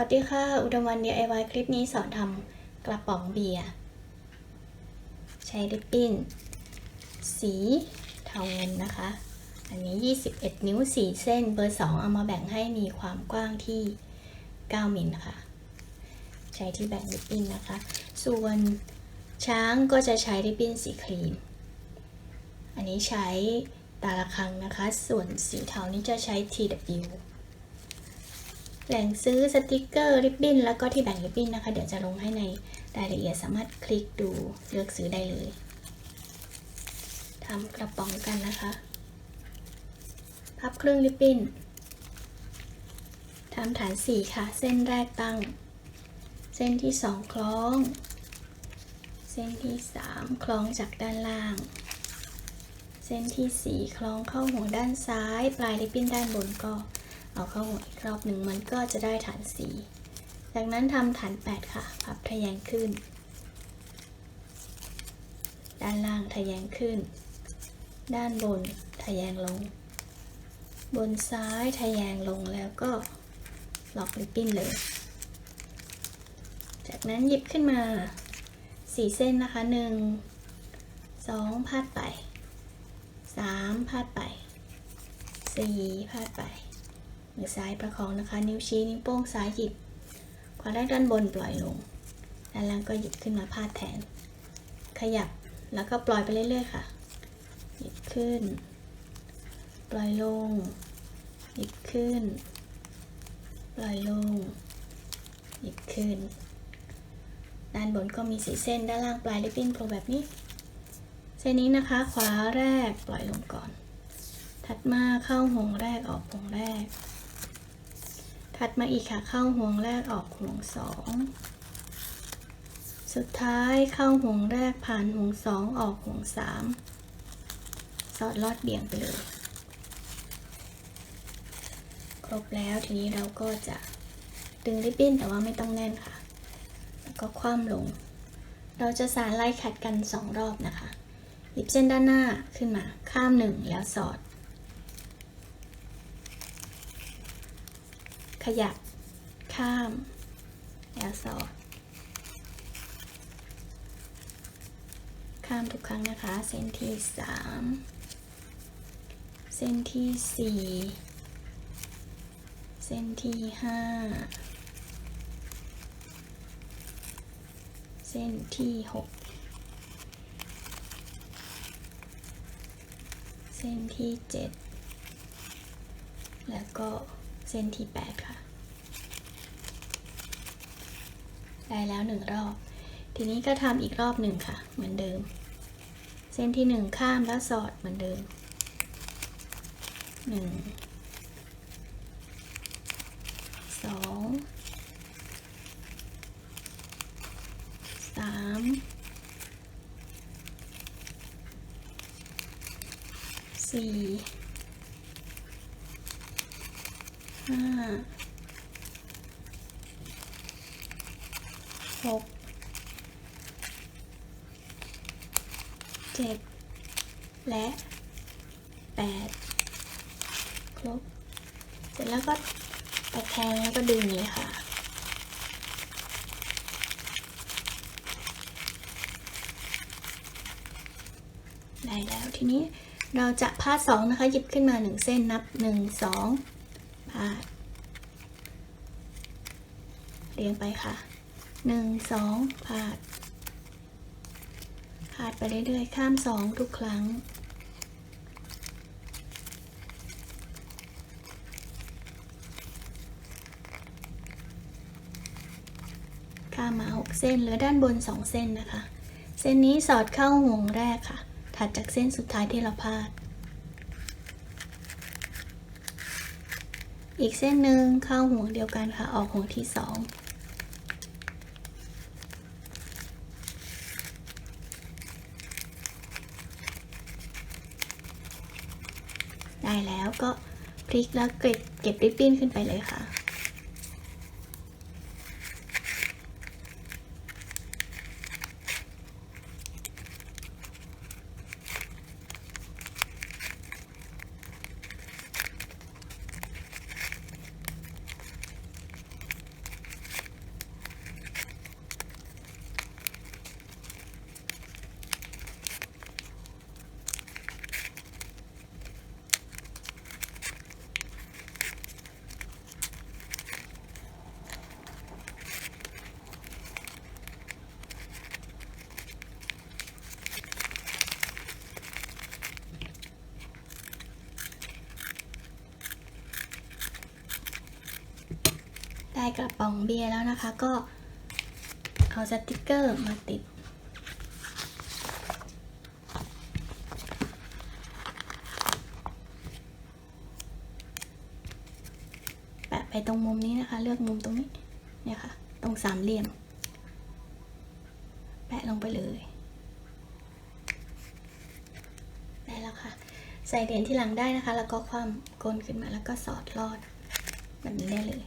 วัสดีค่ะ อุดมวัน DIY คลิปนี้สอนทำกระป๋องเบียร์ ใช้ริบบิ้น สีเทาเงินนะคะ อันนี้ 21 นิ้ว 4 เส้น เบอร์ 2 เอามาแบ่งให้มีความกว้างที่ 9 มิลนะคะ ใช้ที่แบ่งริบบิ้นนะคะ ส่วนช้างก็จะใช้ริบบิ้นสีครีม อันนี้ใช้ตาละครังนะคะ ส่วนสีเทานี้จะใช้ TW แหล่งซื้อสติกเกอร์ริบบิ้นแล้วก็ที่แบ่งริบบิ้นนะคะ เดี๋ยวจะลงให้ในรายละเอียดสามารถคลิกดูเลือกซื้อได้เลยทำกระป๋องกันนะคะพับครึ่งริบบิ้นทำฐานสี่ค่ะ เส้นแรกตั้ง เส้นที่สองคล้อง เส้นที่สามคล้องจากด้านล่าง เส้นที่สี่คล้องเข้าหัวด้านซ้าย ปลายริบบิ้นด้านบนก็ เอาเข้าหัวอีกรอบหนึ่งมันก็จะได้ฐานสีจากนั้นทำฐาน 8 ค่ะ พับทะแยงขึ้น ด้านล่างทะแยงขึ้น ด้านบนทะแยงลง บนซ้ายทะแยงลงแล้วก็ล็อกริบบิ้นเลย จากนั้นหยิบขึ้นมา 4 เส้นนะคะ 1 2 พาดไป 3 พาดไป 4 พาดไป มือซ้ายประคองนะคะ นิ้วชี้นิ้วโป้งซ้ายหยิบขวาแรกด้านบนปล่อยลงด้านล่างก็หยิบขึ้นมาพาดแทน ขยับแล้วก็ปล่อยไปเรื่อยๆค่ะ หยิบขึ้น ปล่อยลง หยิบขึ้น ปล่อยลง หยิบขึ้น ด้านบนก็มีสีเส้นด้านล่างปลายริบบิ้นโผล่แบบนี้ เส้นนี้นะคะ ขวาแรกปล่อยลงก่อน ถัดมาเข้าห่วงแรกออกห่วงแรก ถัดมาอีกค่ะเข้าห่วงแรกออกห่วงสองสุดท้ายเข้าห่วงแรกผ่านห่วงสองออกห่วงสามสอดลอดเบี่ยงไปเลย ครบแล้วทีนี้เราก็จะดึงริบบิ้นแต่ว่าไม่ต้องแน่นค่ะ แล้วก็คว่ำลง เราจะสานไล่ขัดกันสองรอบนะคะหยิบเส้นด้านหน้าขึ้นมาข้ามหนึ่งแล้วสอด ขยับ ข้ามแล้วสอด ข้ามทุกครั้งนะคะ เส้นที่สามเส้นที่สี่เส้นที่ห้าเส้นที่หกเส้นที่เจ็ดแล้วก็ เส้นที่ 8 ค่ะ ได้แล้ว 1 รอบ ทีนี้ก็ทำอีกรอบหนึ่งค่ะ เหมือนเดิม เส้นที่ 1 ข้ามแล้วสอดเหมือนเดิม 1 2 3 4 ห้าหกเจ็ดและแปดครบ เสร็จแล้วก็ตะแคงแล้วก็ดึงเลยค่ะได้แล้วทีนี้เราจะพาดสองนะคะ หยิบขึ้นมาหนึ่งเส้นนับหนึ่งสอง พาด เรียงไปค่ะหนึ่งสองพาดพาดไปเรื่อยๆ ข้ามสองทุกครั้ง ข้ามมาหกเส้นเหลือด้านบนสองเส้นนะคะ เส้นนี้สอดเข้าห่วงแรกค่ะ ถัดจากเส้นสุดท้ายที่เราพาด อีกเส้นหนึ่งเข้าห่วงเดียวกันค่ะ ออกห่วงที่สองได้แล้วก็พลิกแล้วเก็บเก็บริบบิ้นขึ้นไปเลยค่ะ ได้กระป๋องเบียร์แล้วนะคะ ก็เอาสติกเกอร์มาติด แปะไปตรงมุมนี้นะคะ เลือกมุมตรงนี้เนี่ยค่ะ ตรงสามเหลี่ยม แปะลงไปเลยได้แล้วค่ะ ใส่เหรียญที่หลังได้นะคะ แล้วก็ความก้นขึ้นมาแล้วก็สอดลอดแบบนี้ได้เลย